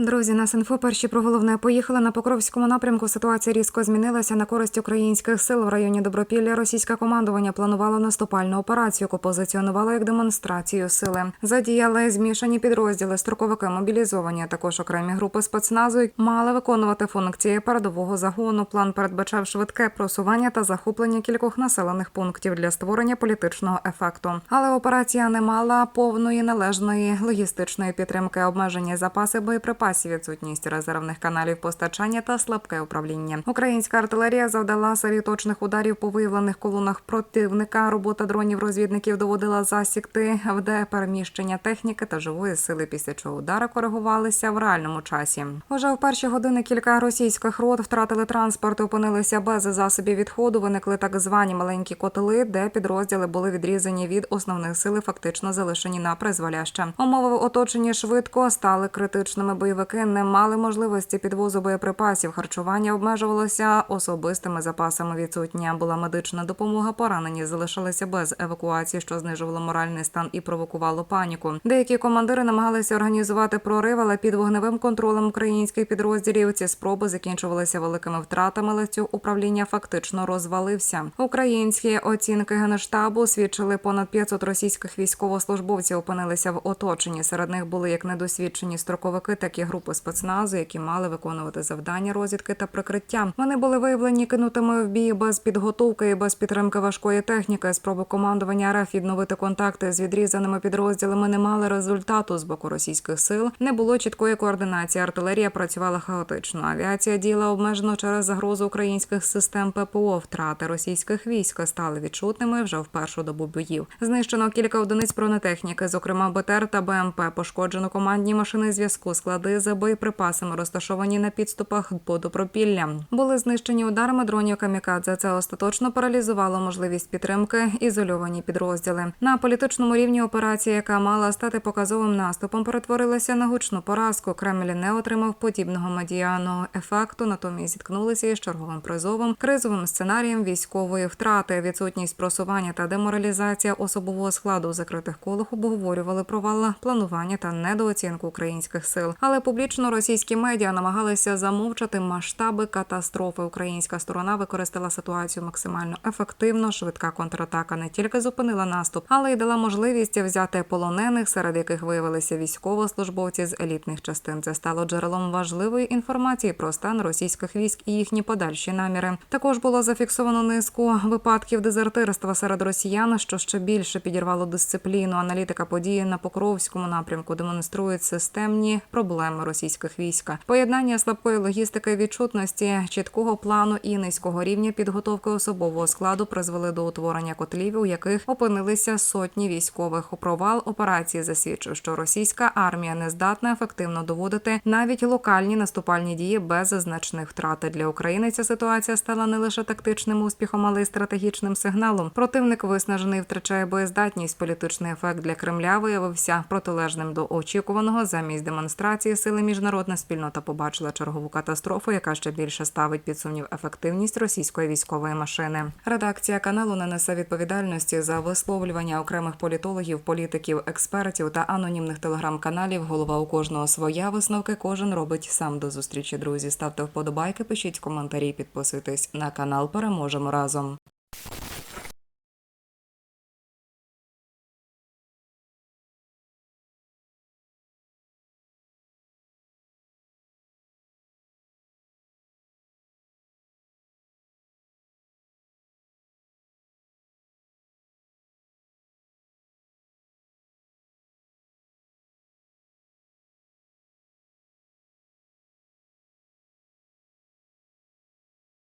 Друзі, нас інфо перші про головне поїхали на Покровському напрямку. Ситуація різко змінилася на користь українських сил в районі Добропілля. Російське командування планувало наступальну операцію, яку позиціонувало як демонстрацію сили. Задіяли змішані підрозділи, строковики мобілізовані. Також окремі групи спецназу мали виконувати функції передового загону. План передбачав швидке просування та захоплення кількох населених пунктів для створення політичного ефекту. Але операція не мала повної належної логістичної підтримки, обмежені запаси боєприпасів, відсутність резервних каналів постачання та слабке управління. Українська артилерія завдала серію точних ударів по виявлених колонах противника. Робота дронів розвідників доводила засікти ВД переміщення техніки та живої сили, після чого удари коригувалися в реальному часі. Уже в перші години кілька російських рот втратили транспорт, опинилися без засобів відходу. Виникли так звані маленькі котели, де підрозділи були відрізані від основних сил, фактично залишені на призволяще. Умови в оточенні швидко стали критичними. Бойовики не мали можливості підвозу боєприпасів. Харчування обмежувалося особистими запасами. Відсутня була медична допомога. Поранені залишилися без евакуації, що знижувало моральний стан і провокувало паніку. Деякі командири намагалися організувати прорив, але під вогневим контролем українських підрозділів ці спроби закінчувалися великими втратами. Ланцюг управління фактично розвалився. Українські оцінки генштабу свідчили понад 500 російських військовослужбовців опинилися в оточенні. Серед них були як недосвідчені строковики, так і групи спецназу, які мали виконувати завдання розвідки та прикриття. Вони були виявлені кинутими в бій без підготовки і без підтримки важкої техніки. Спроби командування РФ відновити контакти з відрізаними підрозділами не мали результату з боку російських сил. Не було чіткої координації. Артилерія працювала хаотично. Авіація діяла обмежено через загрозу українських систем ППО. Втрати російських військ стали відчутними вже в першу добу боїв. Знищено кілька одиниць бронетехніки, зокрема БТР та БМП. Пошкоджено командні машини зв'язку, склади за боєприпасами, розташовані на підступах по Добропілля. Були знищені ударами дронів камікадзе. Це остаточно паралізувало можливість підтримки ізольовані підрозділи. На політичному рівні операція, яка мала стати показовим наступом, перетворилася на гучну поразку. Кремль не отримав подібного медіаного ефекту. Натомість зіткнулися із черговим призовом, кризовим сценарієм військової втрати, відсутність просування та деморалізація особового складу у закритих колах обговорювали провал планування та недооцінку українських сил. Але публічно російські медіа намагалися замовчати масштаби катастрофи. Українська сторона використала ситуацію максимально ефективно. Швидка контратака не тільки зупинила наступ, але й дала можливість взяти полонених, серед яких виявилися військовослужбовці з елітних частин. Це стало джерелом важливої інформації про стан російських військ і їхні подальші наміри. Також було зафіксовано низку випадків дезертирства серед росіян, що ще більше підірвало дисципліну. Аналітика події на Покровському напрямку демонструють системні проблеми російських військ. Поєднання слабкої логістики відчутності, чіткого плану і низького рівня підготовки особового складу призвели до утворення котлів, у яких опинилися сотні військових. Провал операції засвідчив, що російська армія не здатна ефективно доводити навіть локальні наступальні дії без значних втрат для України. Ця ситуація стала не лише тактичним успіхом, але й стратегічним сигналом. Противник виснажений, втрачає боєздатність. Політичний ефект для Кремля виявився протилежним до очікуваного. Замість демонстрації сили міжнародна спільнота побачила чергову катастрофу, яка ще більше ставить під сумнів ефективність російської військової машини. Редакція каналу не несе відповідальності за висловлювання окремих політологів, політиків, експертів та анонімних телеграм-каналів. Голова у кожного своя висновки. Кожен робить сам до зустрічі. Друзі, ставте вподобайки, пишіть коментарі, підписуйтесь на канал. Переможемо разом.